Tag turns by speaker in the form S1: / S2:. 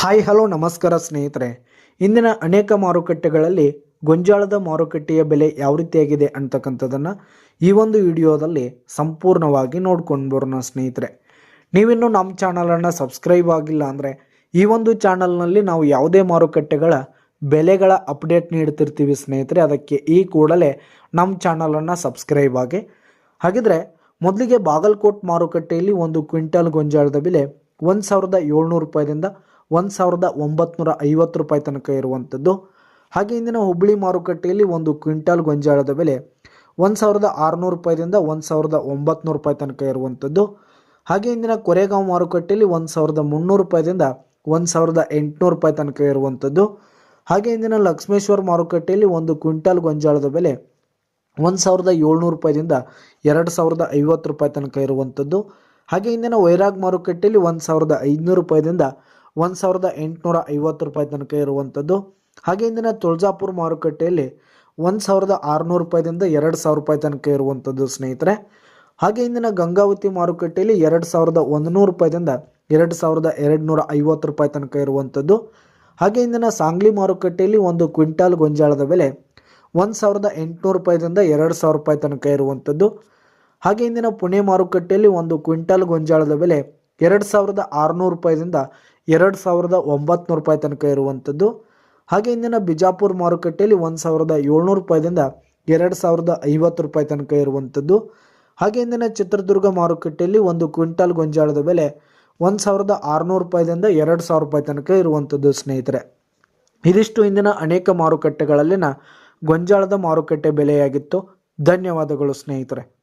S1: Hi, hello, ನಮಸ್ಕಾರ ಸ್ನೇಹಿತರೆ. ಇಂದಿನ ಅನೇಕ ಮಾರುಕಟ್ಟೆಗಳಲ್ಲಿ ಗೊಂಜಾಳದ ಮಾರುಕಟ್ಟೆಯ ಬೆಲೆ ಯಾವ ರೀತಿಯಾಗಿದೆ ಅಂತಕ್ಕಂಥದ್ದನ್ನು ಈ ಒಂದು ವಿಡಿಯೋದಲ್ಲಿ ಸಂಪೂರ್ಣವಾಗಿ ನೋಡ್ಕೊಂಡು ಬರೋಣ ಸ್ನೇಹಿತರೆ. ನೀವಿನ್ನೂ ನಮ್ಮ ಚಾನಲನ್ನು ಸಬ್ಸ್ಕ್ರೈಬ್ ಆಗಿಲ್ಲ ಅಂದರೆ ಈ ಒಂದು ಚಾನಲ್ನಲ್ಲಿ ನಾವು ಯಾವುದೇ ಮಾರುಕಟ್ಟೆಗಳ ಬೆಲೆಗಳ ಅಪ್ಡೇಟ್ ನೀಡ್ತಿರ್ತೀವಿ ಸ್ನೇಹಿತರೆ. ಅದಕ್ಕೆ ಈ ಕೂಡಲೇ ನಮ್ಮ ಚಾನಲನ್ನು ಸಬ್ಸ್ಕ್ರೈಬ್ ಆಗಿ. ಹಾಗಿದ್ರೆ ಮೊದಲಿಗೆ ಬಾಗಲಕೋಟ್ ಮಾರುಕಟ್ಟೆಯಲ್ಲಿ ಒಂದು ಕ್ವಿಂಟಲ್ ಗೊಂಜಾಳದ ಬೆಲೆ ಒಂದು ಸಾವಿರದ ಏಳ್ನೂರು ರೂಪಾಯಿದಿಂದ ಒಂದು ಸಾವಿರದ ಒಂಬತ್ನೂರ ಐವತ್ತು ರೂಪಾಯಿ ತನಕ ಇರುವಂಥದ್ದು. ಹಾಗೆ ಇಂದಿನ ಹುಬ್ಬಳ್ಳಿ ಮಾರುಕಟ್ಟೆಯಲ್ಲಿ ಒಂದು ಕ್ವಿಂಟಾಲ್ ಗೊಂಜಾಳದ ಬೆಲೆ ಒಂದು ಸಾವಿರದ ಆರುನೂರು ರೂಪಾಯಿದಿಂದ ಒಂದು ಸಾವಿರದ ಒಂಬತ್ನೂರು ರೂಪಾಯಿ ತನಕ ಇರುವಂಥದ್ದು. ಹಾಗೆ ಇಂದಿನ ಕೊರೆಗಾಂವ್ ಮಾರುಕಟ್ಟೆಯಲ್ಲಿ ಒಂದು ಸಾವಿರದ ಮುನ್ನೂರು ರೂಪಾಯಿದಿಂದ ಒಂದು ಸಾವಿರದ ಎಂಟುನೂರು ರೂಪಾಯಿ ತನಕ ಇರುವಂಥದ್ದು. ಹಾಗೆ ಇಂದಿನ ಲಕ್ಷ್ಮೇಶ್ವರ ಮಾರುಕಟ್ಟೆಯಲ್ಲಿ ಒಂದು ಕ್ವಿಂಟಾಲ್ ಗೊಂಜಾಳದ ಬೆಲೆ ಒಂದು ಸಾವಿರದ ಏಳ್ನೂರು ರೂಪಾಯಿದಿಂದ ಎರಡು ಸಾವಿರದ ಐವತ್ತು ರೂಪಾಯಿ ತನಕ ಇರುವಂಥದ್ದು. ಹಾಗೆ ಇಂದಿನ ವೈರಾಗ್ ಮಾರುಕಟ್ಟೆಯಲ್ಲಿ ಒಂದು ಸಾವಿರದ ಐದುನೂರು ರೂಪಾಯಿದಿಂದ ಒಂದು ಸಾವಿರದ ಎಂಟುನೂರ ಐವತ್ತು ರೂಪಾಯಿ ತನಕ ಇರುವಂಥದ್ದು. ಹಾಗೆ ಇಂದಿನ ತುಳಜಾಪುರ ಮಾರುಕಟ್ಟೆಯಲ್ಲಿ ಒಂದು ಸಾವಿರದ ಆರುನೂರು ರೂಪಾಯಿದಿಂದ ಎರಡು ಸಾವಿರ ರೂಪಾಯಿ ತನಕ ಇರುವಂಥದ್ದು ಸ್ನೇಹಿತರೆ. ಹಾಗೆ ಇಂದಿನ ಗಂಗಾವತಿ ಮಾರುಕಟ್ಟೆಯಲ್ಲಿ ಎರಡು ಸಾವಿರದ ಒಂದು ನೂರು ರೂಪಾಯಿದಿಂದ ಎರಡು ಸಾವಿರದ ಎರಡು ನೂರ ಐವತ್ತು ರೂಪಾಯಿ ತನಕ ಇರುವಂಥದ್ದು. ಹಾಗೆ ಇಂದಿನ ಸಾಂಗ್ಲಿ ಮಾರುಕಟ್ಟೆಯಲ್ಲಿ ಒಂದು ಕ್ವಿಂಟಾಲ್ ಗೊಂಜಾಳದ ಬೆಲೆ ಒಂದು ಸಾವಿರದ ಎಂಟುನೂರು ರೂಪಾಯಿದಿಂದ ಎರಡು ಸಾವಿರ ರೂಪಾಯಿ ತನಕ ಇರುವಂಥದ್ದು. ಹಾಗೆ ಇಂದಿನ ಪುಣೆ ಮಾರುಕಟ್ಟೆಯಲ್ಲಿ ಒಂದು ಕ್ವಿಂಟಾಲ್ ಗೊಂಜಾಳದ ಬೆಲೆ ಎರಡು ಸಾವಿರದ ಆರುನೂರು ರೂಪಾಯಿದಿಂದ ಎರಡು ಸಾವಿರದ ಒಂಬತ್ನೂರು ರೂಪಾಯಿ ತನಕ ಇರುವಂಥದ್ದು. ಹಾಗೆ ಇಂದಿನ ಬಿಜಾಪುರ ಮಾರುಕಟ್ಟೆಯಲ್ಲಿ ಒಂದು ಸಾವಿರದ ಏಳ್ನೂರು ರೂಪಾಯಿದಿಂದ ಎರಡು ಸಾವಿರದ ಐವತ್ತು ರೂಪಾಯಿ ತನಕ ಇರುವಂಥದ್ದು. ಹಾಗೆ ಇಂದಿನ ಚಿತ್ರದುರ್ಗ ಮಾರುಕಟ್ಟೆಯಲ್ಲಿ ಒಂದು ಕ್ವಿಂಟಾಲ್ ಗೊಂಜಾಳದ ಬೆಲೆ ಒಂದು ಸಾವಿರದ ಆರುನೂರು ರೂಪಾಯಿದಿಂದ ಎರಡು ಸಾವಿರ ರೂಪಾಯಿ ತನಕ ಇರುವಂಥದ್ದು ಸ್ನೇಹಿತರೆ. ಇದಿಷ್ಟು ಇಂದಿನ ಅನೇಕ ಮಾರುಕಟ್ಟೆಗಳಲ್ಲಿನ ಗೊಂಜಾಳದ ಮಾರುಕಟ್ಟೆ ಬೆಲೆಯಾಗಿತ್ತು. ಧನ್ಯವಾದಗಳು ಸ್ನೇಹಿತರೆ.